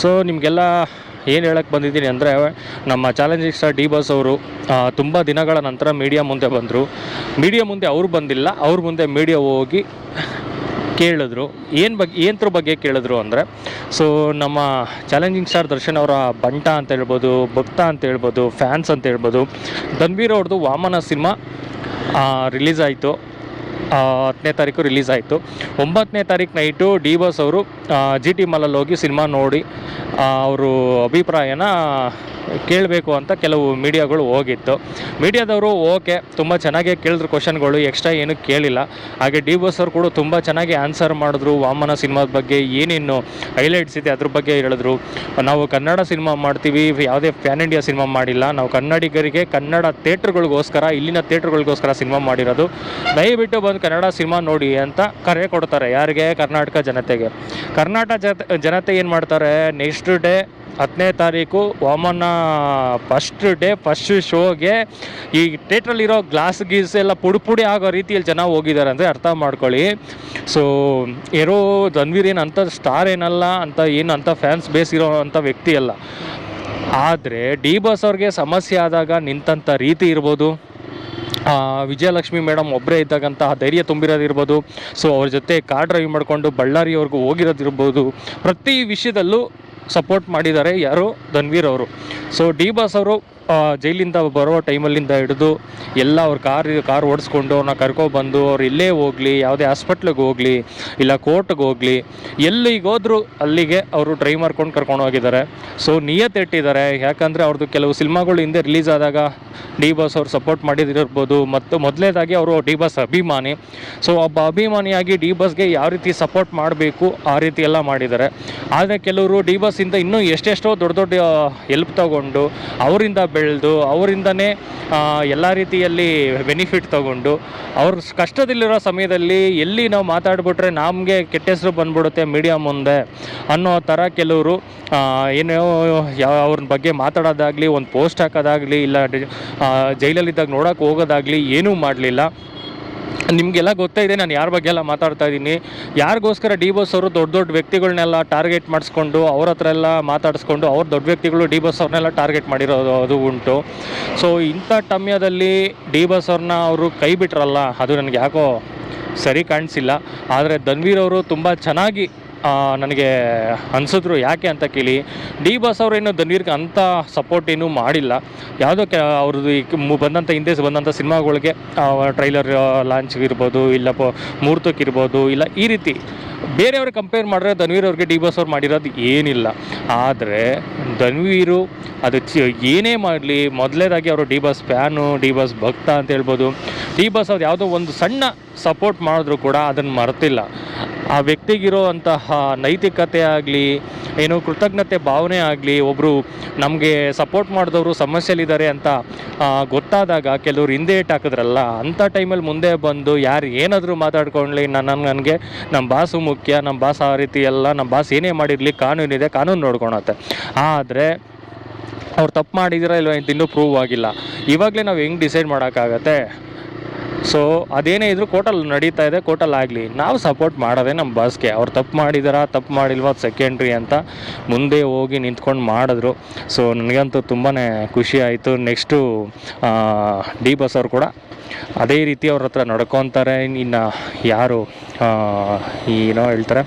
So ನಿಮಗೆಲ್ಲ ಏನು ಹೇಳಕ್ಕೆ ಬಂದಿದ್ದೀನಿ ಅಂದರೆ, ನಮ್ಮ ಚಾಲೆಂಜಿಂಗ್ ಸ್ಟಾರ್ ಡಿ ಬಾಸ್ ಅವರು ತುಂಬ ದಿನಗಳ ನಂತರ ಮೀಡಿಯಾ ಮುಂದೆ ಬಂದರು. ಮೀಡಿಯಾ ಮುಂದೆ ಅವರು ಬಂದಿಲ್ಲ, ಅವ್ರ ಮುಂದೆ ಮೀಡಿಯಾ ಹೋಗಿ ಕೇಳಿದ್ರು. ಏನು ಬಗ್ಗೆ ಏನತ್ರ ಬಗ್ಗೆ ಕೇಳಿದ್ರು ಅಂದರೆ ಸೊ ನಮ್ಮ ಚಾಲೆಂಜಿಂಗ್ ಸ್ಟಾರ್ ದರ್ಶನ್ ಅವರ ಬಂಟ ಅಂತ ಹೇಳ್ಬೋದು, ಭಕ್ತ ಅಂತ ಹೇಳ್ಬೋದು ಫ್ಯಾನ್ಸ್ ಅಂತ ಹೇಳ್ಬೋದು ಧನ್ವೀರ್ ಅವ್ರದ್ದು ವಾಮನ ಸಿನಿಮಾ ರಿಲೀಸ್ ಆಯಿತು. ಹತ್ತನೇ ತಾರೀಕು ರಿಲೀಸ್ ಆಯಿತು. ಒಂಬತ್ತನೇ ತಾರೀಕು ನೈಟು ಡಿ ಬಾಸ್ ಅವರು ಜಿ ಟಿ ಮಾಲಲ್ಲಿ ಹೋಗಿ ಸಿನಿಮಾ ನೋಡಿ ಅವರು ಅಭಿಪ್ರಾಯನ ಕೇಳಬೇಕು ಅಂತ ಕೆಲವು ಮೀಡಿಯಾಗಳು ಹೋಗಿತ್ತು. ಮೀಡಿಯಾದವರು ಓಕೆ, ತುಂಬ ಚೆನ್ನಾಗೇ ಕೇಳಿದ್ರು ಕ್ವಶನ್ಗಳು, ಎಕ್ಸ್ಟ್ರಾ ಏನೂ ಕೇಳಿಲ್ಲ. ಹಾಗೆ ಡಿ ಬೋಸ್ ಅವರು ಕೂಡ ತುಂಬ ಚೆನ್ನಾಗಿ ಆನ್ಸರ್ ಮಾಡಿದ್ರು. ವಾಮನ ಸಿನಿಮಾದ ಬಗ್ಗೆ ಏನೇನು ಹೈಲೈಟ್ಸ್ ಇದೆ ಅದ್ರ ಬಗ್ಗೆ ಹೇಳಿದ್ರು. ನಾವು ಕನ್ನಡ ಸಿನಿಮಾ ಮಾಡ್ತೀವಿ, ಯಾವುದೇ ಪ್ಯಾನ್ ಇಂಡಿಯಾ ಸಿನಿಮಾ ಮಾಡಿಲ್ಲ. ನಾವು ಕನ್ನಡಿಗರಿಗೆ ಕನ್ನಡ ಥಿಯೇಟ್ರ್ಗಳಿಗೋಸ್ಕರ, ಇಲ್ಲಿನ ಥಿಯೇಟ್ರ್ಗಳಿಗೋಸ್ಕರ ಸಿನಿಮಾ ಮಾಡಿರೋದು. ದಯವಿಟ್ಟು ಬಂದು ಕನ್ನಡ ಸಿನಿಮಾ ನೋಡಿ ಅಂತ ಕರೆ ಕೊಡ್ತಾರೆ ಯಾರಿಗೆ? ಕರ್ನಾಟಕ ಜನತೆಗೆ. ಕರ್ನಾಟಕ ಜನತೆ ಏನು ಮಾಡ್ತಾರೆ? ನೆಕ್ಸ್ಟ್ ಡೇ ಹತ್ತನೇ ತಾರೀಕು ವಾಮನ ಫಸ್ಟ್ ಡೇ ಫಸ್ಟ್ ಶೋಗೆ ಈ ಥಿಯೇಟ್ರಲ್ಲಿರೋ ಗ್ಲಾಸ್ ಗೀಸ್ ಎಲ್ಲ ಪುಡಿ ಪುಡಿ ಆಗೋ ರೀತಿಯಲ್ಲಿ ಜನ ಹೋಗಿದ್ದಾರೆ ಅಂದರೆ ಅರ್ಥ ಮಾಡ್ಕೊಳ್ಳಿ. ಸೊ ಯಾರೋ ಧನ್ವೀರ್ ಏನು ಅಂಥ ಸ್ಟಾರ್ ಏನಲ್ಲ, ಅಂತ ಏನು ಅಂಥ ಫ್ಯಾನ್ಸ್ ಬೇಸ್ ಇರೋ ಅಂಥ ವ್ಯಕ್ತಿ ಅಲ್ಲ. ಆದರೆ ಡಿ ಬಾಸ್ ಅವ್ರಿಗೆ ಸಮಸ್ಯೆ ಆದಾಗ ನಿಂತಂಥ ರೀತಿ ಇರ್ಬೋದು. ವಿಜಯಲಕ್ಷ್ಮಿ ಮೇಡಮ್ ಒಬ್ಬರೇ ಇದ್ದಾಗಂತ ಧೈರ್ಯ ತುಂಬಿರೋದಿರ್ಬೋದು ಸೊ ಅವ್ರ ಜೊತೆ ಕಾರ್ ಡ್ರೈವ್ ಮಾಡಿಕೊಂಡು ಬಳ್ಳಾರಿಯವ್ರಿಗೂ ಹೋಗಿರೋದಿರ್ಬೋದು ಪ್ರತಿ ವಿಷಯದಲ್ಲೂ ಸಪೋರ್ಟ್ ಮಾಡಿದ್ದಾರೆ ಯಾರು ಧನ್ವೀರ್ ಅವರು. ಸೊ ಡಿ ಬಾಸ್ ಅವರು ಜೈಲಿಂದ ಬರೋ ಟೈಮಲ್ಲಿಂದ ಹಿಡಿದು ಎಲ್ಲ ಅವ್ರ ಕಾರ್ ಕಾರ್ ಓಡಿಸ್ಕೊಂಡು ಅವ್ರನ್ನ ಕರ್ಕೊಬಂದು ಅವ್ರು ಇಲ್ಲೇ ಹೋಗಲಿ, ಯಾವುದೇ ಹಾಸ್ಪಿಟ್ಲಿಗೆ ಹೋಗಲಿ, ಇಲ್ಲ ಕೋರ್ಟ್ಗೆ ಹೋಗಲಿ, ಎಲ್ಲಿಗೆ ಹೋದರೂ ಅಲ್ಲಿಗೆ ಅವರು ಟ್ರೈ ಮಾಡ್ಕೊಂಡು ಕರ್ಕೊಂಡು ಹೋಗಿದ್ದಾರೆ. ಸೊ ನಿಯತ್ ಇಟ್ಟಿದ್ದಾರೆ. ಯಾಕಂದರೆ ಅವ್ರದ್ದು ಕೆಲವು ಸಿನಿಮಾಗಳು ಹಿಂದೆ ರಿಲೀಸ್ ಆದಾಗ ಡಿ ಬಾಸ್ ಅವ್ರು ಸಪೋರ್ಟ್ ಮಾಡಿದಿರ್ಬೋದು. ಮತ್ತು ಮೊದಲನೇದಾಗಿ ಅವರು ಡಿ ಬಾಸ್ ಅಭಿಮಾನಿ. ಸೊ ಒಬ್ಬ ಅಭಿಮಾನಿಯಾಗಿ ಡಿ ಬಸ್ಗೆ ಯಾವ ರೀತಿ ಸಪೋರ್ಟ್ ಮಾಡಬೇಕು, ಆ ರೀತಿ ಎಲ್ಲ ಮಾಡಿದ್ದಾರೆ. ಆದರೆ ಕೆಲವರು ಡಿ ಬಾಸಿಂದ ಇನ್ನೂ ಎಷ್ಟೆಷ್ಟೋ ದೊಡ್ಡ ದೊಡ್ಡ ಹೆಲ್ಪ್ ತಗೊಂಡು ಅವರಿಂದ ಬೆಳೆದು ಅವರಿಂದನೇ ಎಲ್ಲ ರೀತಿಯಲ್ಲಿ ಬೆನಿಫಿಟ್ ತಗೊಂಡು, ಅವ್ರ ಕಷ್ಟದಲ್ಲಿರೋ ಸಮಯದಲ್ಲಿ ಎಲ್ಲಿ ನಾವು ಮಾತಾಡ್ಬಿಟ್ರೆ ನಮಗೆ ಕೆಟ್ಟ ಹೆಸರು ಬಂದ್ಬಿಡುತ್ತೆ ಮೀಡಿಯಾ ಮುಂದೆ ಅನ್ನೋ ಥರ ಕೆಲವರು ಏನೋ ಯಾವ, ಅವ್ರ ಬಗ್ಗೆ ಮಾತಾಡೋದಾಗಲಿ, ಒಂದು ಪೋಸ್ಟ್ ಹಾಕೋದಾಗಲಿ, ಇಲ್ಲ ಜೈಲಲ್ಲಿದ್ದಾಗ ನೋಡೋಕೆ ಹೋಗೋದಾಗಲಿ ಏನೂ ಮಾಡಲಿಲ್ಲ. ನಿಮಗೆಲ್ಲ ಗೊತ್ತೇ ಇದೆ, ನಾನು ಯಾರ ಬಗ್ಗೆ ಎಲ್ಲ ಮಾತಾಡ್ತಾ ಇದ್ದೀನಿ. ಯಾರಿಗೋಸ್ಕರ ಡಿ ಬಸ್ ಅವರು ದೊಡ್ಡ ದೊಡ್ಡ ವ್ಯಕ್ತಿಗಳನ್ನೆಲ್ಲ ಟಾರ್ಗೆಟ್ ಮಾಡಿಸ್ಕೊಂಡು ಅವ್ರ ಹತ್ರ ಎಲ್ಲ ಮಾತಾಡಿಸ್ಕೊಂಡು ಅವ್ರ ದೊಡ್ಡ ವ್ಯಕ್ತಿಗಳು ಡಿ ಬಸ್ ಅವ್ರನ್ನೆಲ್ಲ ಟಾರ್ಗೆಟ್ ಮಾಡಿರೋದು, ಅದು ಉಂಟು. ಸೊ ಇಂಥ ಟಮ್ಯದಲ್ಲಿ ಡಿ ಬಸ್ ಅವ್ರನ್ನ ಅವರು ಕೈ ಬಿಟ್ರಲ್ಲ, ಅದು ನನಗೆ ಯಾಕೋ ಸರಿ ಕಾಣಿಸಿಲ್ಲ. ಆದರೆ ಧನ್ವೀರ್ ಅವರು ತುಂಬ ಚೆನ್ನಾಗಿ ನನಗೆ ಅನಿಸಿದ್ರು ಯಾಕೆ ಅಂತ ಕೇಳಿ, ಡಿ ಬಾಸ್ ಅವರೇನು ಧನ್ವೀರ್ಗೆ ಅಂಥ ಸಪೋರ್ಟ್ ಏನೂ ಮಾಡಿಲ್ಲ. ಯಾವುದೋ ಕೆ, ಅವ್ರದ್ದು ಈ ಬಂದಂಥ, ಹಿಂದೆ ಬಂದಂಥ ಸಿನಿಮಾಗಳಿಗೆ ಟ್ರೈಲರ್ ಲಾಂಚ್ಗೆ ಇರ್ಬೋದು, ಇಲ್ಲ ಪ, ಮುಹೂರ್ತಕ್ಕಿರ್ಬೋದು, ಇಲ್ಲ ಈ ರೀತಿ. ಬೇರೆಯವ್ರಿಗೆ ಕಂಪೇರ್ ಮಾಡಿದ್ರೆ ಧನ್ವೀರ್ ಅವ್ರಿಗೆ ಡಿ ಬಾಸ್ ಅವ್ರು ಮಾಡಿರೋದು ಏನಿಲ್ಲ. ಆದರೆ ಧನ್ವೀರು ಅದು ಏನೇ ಮಾಡಲಿ, ಮೊದಲೇದಾಗಿ ಅವರು D boss fan, D boss ಭಕ್ತ ಅಂತ ಹೇಳ್ಬೋದು. ಡಿ ಬಾಸ್ ಅವ್ರು ಯಾವುದೋ ಒಂದು ಸಣ್ಣ ಸಪೋರ್ಟ್ ಮಾಡಿದ್ರು ಕೂಡ ಅದನ್ನು ಮರೆತಿಲ್ಲ. ಆ ವ್ಯಕ್ತಿಗಿರೋ ಅಂತಹ ನೈತಿಕತೆ ಆಗಲಿ, ಏನು ಕೃತಜ್ಞತೆ ಭಾವನೆ ಆಗಲಿ ಒಬ್ಬರು ನಮಗೆ ಸಪೋರ್ಟ್ ಮಾಡಿದವರು ಸಮಸ್ಯೆಲಿದ್ದಾರೆ ಅಂತ ಗೊತ್ತಾದಾಗ ಕೆಲವರು ಹಿಂದೆ ಹಾಕಿದ್ರಲ್ಲ ಅಂಥ ಟೈಮಲ್ಲಿ ಮುಂದೆ ಬಂದು ಯಾರು ಏನಾದರೂ ಮಾತಾಡ್ಕೊಳ್ಳಿ ನನ್ನ ನನಗೆ ನಮ್ಮ ಬಾಸು ಮುಖ್ಯ ನಮ್ಮ ಬಾಸ್ ಆ ರೀತಿ ಎಲ್ಲ ನಮ್ಮ ಬಾಸ್ ಏನೇ ಮಾಡಿರಲಿ ಕಾನೂನಿದೆ ಕಾನೂನು ನೋಡ್ಕೊಳತ್ತೆ. ಆದರೆ ಅವ್ರು ತಪ್ಪು ಮಾಡಿದಿರ ಇಲ್ವ ಅಂತ ಇನ್ನೂ ಪ್ರೂವ್ ಆಗಿಲ್ಲ. ಇವಾಗಲೇ ನಾವು ಹೆಂಗೆ ಡಿಸೈಡ್ ಮಾಡೋಕ್ಕಾಗತ್ತೆ ಸೊ ಅದೇನೇ ಇದ್ರು ಕೋಟಲ್ ನಡೀತಾ ಇದೆ ಕೋಟಲ್ ಆಗಲಿ. ನಾವು ಸಪೋರ್ಟ್ ಮಾಡೋದೇ ನಮ್ಮ ಬಾಸ್ಗೆ. ಅವ್ರು ತಪ್ಪು ಮಾಡಿದಾರಾ, ತಪ್ಪು ಮಾಡಿಲ್ವಾ ಸೆಕೆಂಡ್ರಿ ಅಂತ ಮುಂದೆ ಹೋಗಿ ನಿಂತ್ಕೊಂಡು ಮಾಡಿದ್ರು. ಸೊ ನನಗಂತೂ ತುಂಬಾ ಖುಷಿ ಆಯಿತು. ನೆಕ್ಸ್ಟು ಡಿ ಬಸ್ ಅವ್ರು ಕೂಡ ಅದೇ ರೀತಿ ಅವ್ರ ಹತ್ರ ನಡ್ಕೊತಾರೆ. ಇನ್ನು ಯಾರು ಏನೋ ಹೇಳ್ತಾರೆ